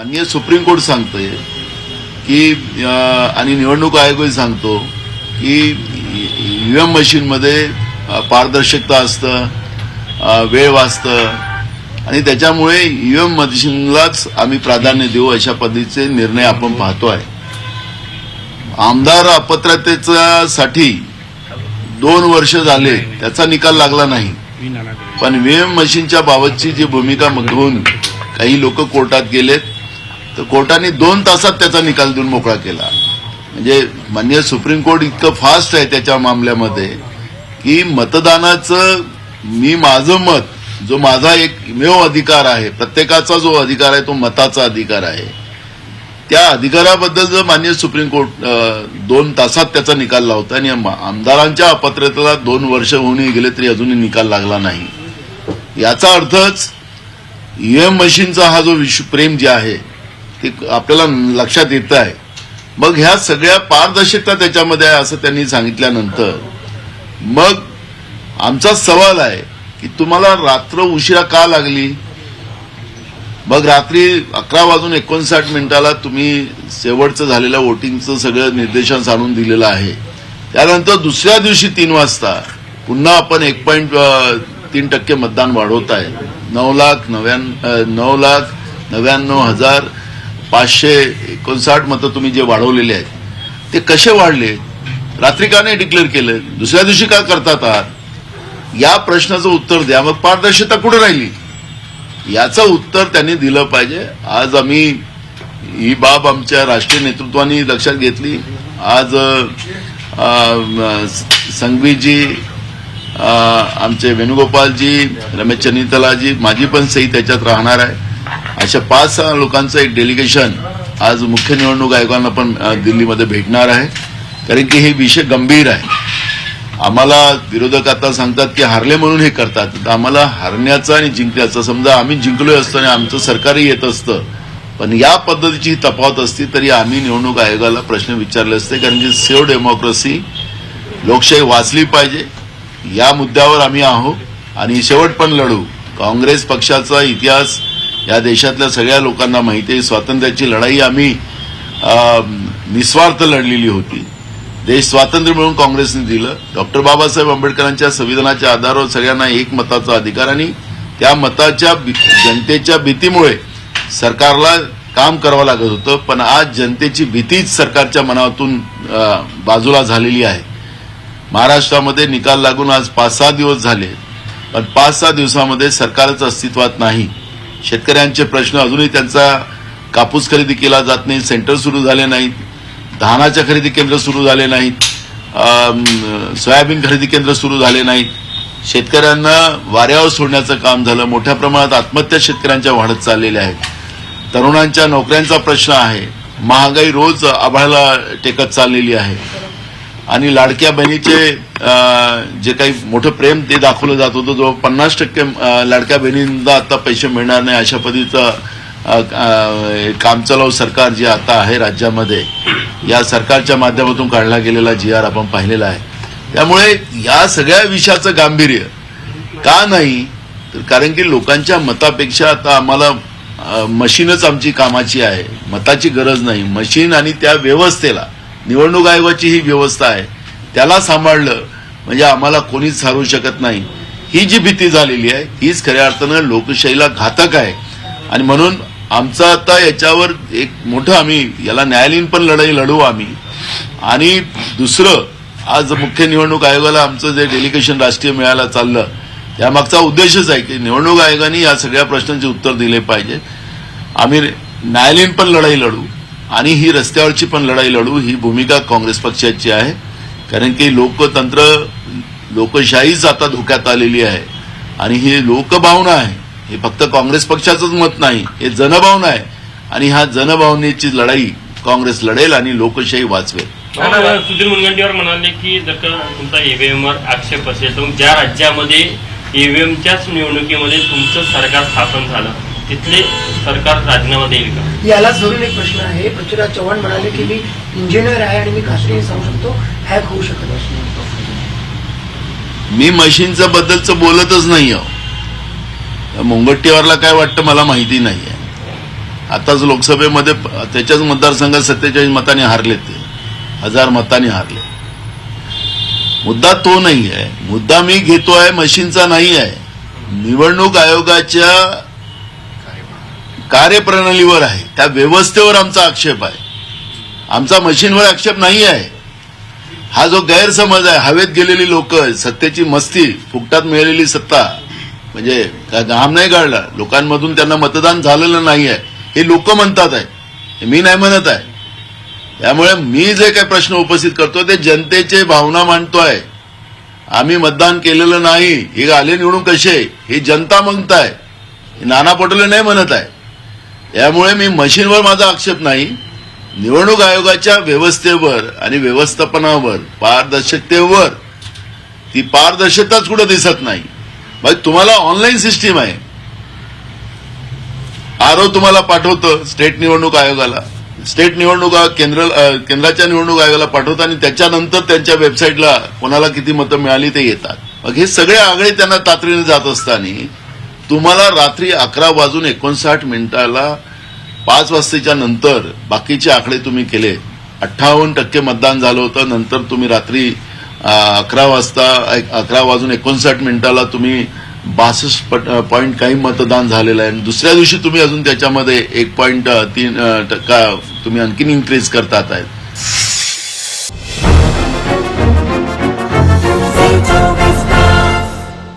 माननीय supreme court सांगतोय की आणि निवडणूक आयोगही सांगतो की ईव्हीएम मशीनमध्ये पारदर्शकता असतं वेळ वाचतं. आणि त्याच्यामुळे ईव्हीएम मशीनलाच आम्ही प्राधान्य देऊ अशा पद्धतीचे निर्णय आपण पाहतो आहे आमदार अपात्रतेसाठी दोन वर्ष झाले त्याचा निकाल लागला नाही. पण व्हीएम मशीनच्या बाबतची जी भूमिका घेऊन काही लोक कोर्टात गेलेत. तर कोर्टाने दोन तासात त्याचा निकाल देऊन मोकळा केला. म्हणजे माननीय सुप्रीम कोर्ट इतकं फास्ट आहे त्याच्या मामल्यामध्ये की मतदानाचं मी माझं मत जो माझा एक मेव अधिकार आहे प्रत्येकाचा जो अधिकार आहे तो मताचा अधिकार आहे. त्या अधिकाराबद्दल जर मान्य सुप्रीम कोर्ट दोन तासात त्याचा निकाल लावता आणि आमदारांच्या अपात्रतेला दोन वर्ष होऊनही गेले तरी अजूनही निकाल लागला नाही. याचा अर्थच ईव्हीएम मशीनचा हा जो विश्व प्रेम जे आहे ते आपल्याला लक्षात येत आहे. मग ह्या सगळ्या पारदर्शकता त्याच्यामध्ये आहे असं त्यांनी सांगितल्यानंतर मग आमचा सवाल आहे की तुम्हाला रात्र उशिरा का लागली? मग रात्री अकरा वाजून एकोणसाठ मिनिटाला तुम्ही शेवटचं झालेल्या वोटिंगचं सगळं निर्देशांस आणून दिलेलं आहे. त्यानंतर दुसऱ्या दिवशी तीन वाजता पुन्हा आपण एक पॉईंट तीन टक्के मतदान वाढवत आहे. नऊ लाख नव्याण्णव नऊ लाख नव्याण्णव हजार पाचशे एकोणसाठ मतं तुम्ही जे वाढवलेले आहेत ते कसे वाढले? रात्री का नाही डिक्लेअर केलं दुसऱ्या दिवशी का करतात आहात? या प्रश्नाचं उत्तर द्या. मग पारदर्शकता कुठे राहिली? याचं उत्तर त्यांनी दिलं पाहिजे. आज आम्ही ही बाब आमच्या राष्ट्रीय नेतृत्वाने लक्षात घेतली. आज संघवीजी आमचे वेणुगोपालजी रमेश चनितलाजी माझी पण सही त्याच्यात राहणार आहे. अशा पाच सहा लोकांचं एक डेलिगेशन आज मुख्य निवडणूक आयोगांना पण दिल्लीमध्ये भेटणार आहे. कारण की हे विषय गंभीर आहे. आम्हाला विरोधक आता सांगतात की हारले म्हणून हे करतात. तर आम्हाला हारण्याचं आणि जिंकण्याचं समजा आम्ही जिंकलोय असतो आणि आमचं सरकारही येत असतं पण या पद्धतीची तपावत तफावत असती तरी आम्ही निवडणूक आयोगाला प्रश्न विचारले असते. कारण की सेव्ह डेमोक्रेसी लोकशाही वाचली पाहिजे. या मुद्द्यावर आम्ही आहोत. आणि शेवट पण लढू. काँग्रेस पक्षाचा इतिहास या देशातल्या सगळ्या लोकांना माहिती आहे स्वातंत्र्याची लढाई आम्ही निस्वार्थ लढलेली होती. देश स्वातंत्र्य मिळून काँग्रेसने दिलं. डॉक्टर बाबासाहेब आंबेडकरांच्या संविधानाच्या आधारावर सगळ्यांना एक मताचा अधिकार आणि त्या मताच्या भी- जनतेच्या भीतीमुळे सरकारला काम करावं लागत होतं पण आज जनतेची भीतीच सरकारच्या मनातून बाजूला झालेली आहे. महाराष्ट्रामध्ये निकाल लागून आज पाच सहा दिवस झाले पण पाच सहा दिवसामध्ये सरकारच अस्तित्वात नाही. शेतकऱ्यांचे प्रश्न अजूनही त्यांचा कापूस खरेदी केला जात नाही सेंटर सुरू झाले नाहीत धानाच्या खरेदी केंद्र सुरू झाले नाहीत सोयाबीन खरेदी केंद्र सुरू झाले नाहीत. शेतकऱ्यांना वाऱ्यावर सोडण्याचं काम झालं मोठ्या प्रमाणात आत्महत्या शेतकऱ्यांच्या वाढत चाललेल्या आहेत. तरुणांच्या नोकऱ्यांचा प्रश्न आहे महागाई रोज आभाळाला टेकत चाललेली आहे. आणि लाडक्या बहिणीचे जे काही मोठं प्रेम ते दाखवलं जात होतं जो पन्नास टक्के लाडक्या बहिणींना आता पैसे मिळणार नाही अशा पद्धतीचं कामचलाव सरकार जे आता आहे राज्यामध्ये या सरकारच्या माध्यमातून काढला गेलेला जी आर आपण पाहिलेला आहे. त्यामुळे या सगळ्या विषयाचं गांभीर्य का नाही? तर कारण की लोकांच्या मतापेक्षा आता आम्हाला मशीनच आमची कामाची आहे मताची गरज नाही. मशीन आणि त्या व्यवस्थेला निवडणूक आयोगाची ही व्यवस्था आहे. त्याला सांभाळलं म्हणजे आम्हाला कोणीच सारू शकत नाही. ही जी भीती झालेली आहे हीच खऱ्या अर्थानं लोकशाहीला घातक आहे. आणि म्हणून आमचं आता याच्यावर एक मोठं आम्ही याला न्यायालयीन पण लढाई लढू आम्ही. आणि दुसरं आज मुख्य निवडणूक आयोगाला आमचं जे डेलिगेशन राष्ट्रीय मिळायला चाललं त्यामागचा उद्देशच आहे की निवडणूक आयोगाने या सगळ्या प्रश्नांचे उत्तर दिले पाहिजे. आम्ही न्यायालयीन पण लढाई लढू. आणि ही रस्त्यावरची पण लढाई लढू ही भूमिका काँग्रेस पक्षाची आहे. कारण की लोकतंत्र लोकशाहीच आता धोक्यात आलेली आहे. आणि ही लोकभावना आहे. हे फक्त काँग्रेस पक्षाचंच मत नाही हे जनभावना आहे. आणि ह्या जनभावनेची लढाई काँग्रेस लढेल आणि लोकशाही वाचवेल. सुधीर मुनगंटीवार म्हणाले की जर का तुमचा ईव्हीएमवर आक्षेप असेल तर ज्या राज्यामध्ये ईव्हीएमच्याच निवडणुकीमध्ये तुमचं सरकार स्थापन झालं तिथले सरकार राजीनामा देईल का? यालाच धरून एक प्रश्न आहे. पृथ्वीराज चव्हाण म्हणाले की मी इंजिनियर आहे आणि मी खात्रीने सांगू शकतो. हॅक होऊ शकत नाही. मी मशीनचं बद्दलचं बोलतच नाही आहो मुंगट्टीवारला काय वाटतं मला माहिती नाही आहे आताच लोकसभेमध्ये त्याच्याच मतदारसंघात सत्तेचाळीस मतांनी हारले ते. हजार मतांनी हारले मुद्दा तो नाही आहे मुद्दा मी घेतोय मशीनचा नाही आहे निवडणूक आयोगाच्या कार्यप्रणालीवर आहे. त्या व्यवस्थेवर आमचा आक्षेप आहे. आमचा मशीनवर आक्षेप नाही आहे. हा जो गैरसमज आहे हवेत गेलेली लोक सत्तेची मस्ती फुकटात मिळालेली सत्ता म्हणजे काय घाम नाही काढला लोकांमधून त्यांना मतदान झालेलं नाही आहे हे लोक म्हणतात आहे. हे मी नाही म्हणत आहे. त्यामुळे मी जे काही प्रश्न उपस्थित करतो ते जनतेचे भावना मांडतोय. आम्ही मतदान केलेलं नाही हे आले निवडून कसे? ही जनता म्हणताय. हे नाना पटोले नाही म्हणत आहे. यामुळे मी मशीनवर माझा आक्षेप नाही. निवडणूक आयोगाच्या व्यवस्थेवर आणि व्यवस्थापनावर पारदर्शकतेवर ती पारदर्शकताच कुठं दिसत नाही. मग तुम्हाला ऑनलाईन सिस्टीम आहे. आरओ तुम्हाला पाठवतं स्टेट निवडणूक आयोगाला. स्टेट निवडणूक आयोग केंद्र केंद्राच्या निवडणूक आयोगाला पाठवतं आणि त्याच्यानंतर त्यांच्या वेबसाईटला कोणाला किती मतं मिळाली ते येतात. मग हे सगळे आगळे त्यांना तातडीने जात असताना तुम्हाला रात्री अकरा वाजून एकोणसाठ मिनिटाला पाच वाजतेच्या नंतर बाकीचे आकडे तुम्ही केले. अठ्ठावन्न टक्के मतदान झालं होतं. नंतर तुम्ही रात्री अकरा वाजता एक- अकरा वाजून एकोणसाठ मिनिटाला तुम्ही बासष्ट पॉईंट काही मतदान झालेलं आहे. आणि दुसऱ्या दिवशी तुम्ही अजून त्याच्यामध्ये एक पॉईंट तीन टक्का तुम्ही आणखीन इन्क्रीज करतात आहेत.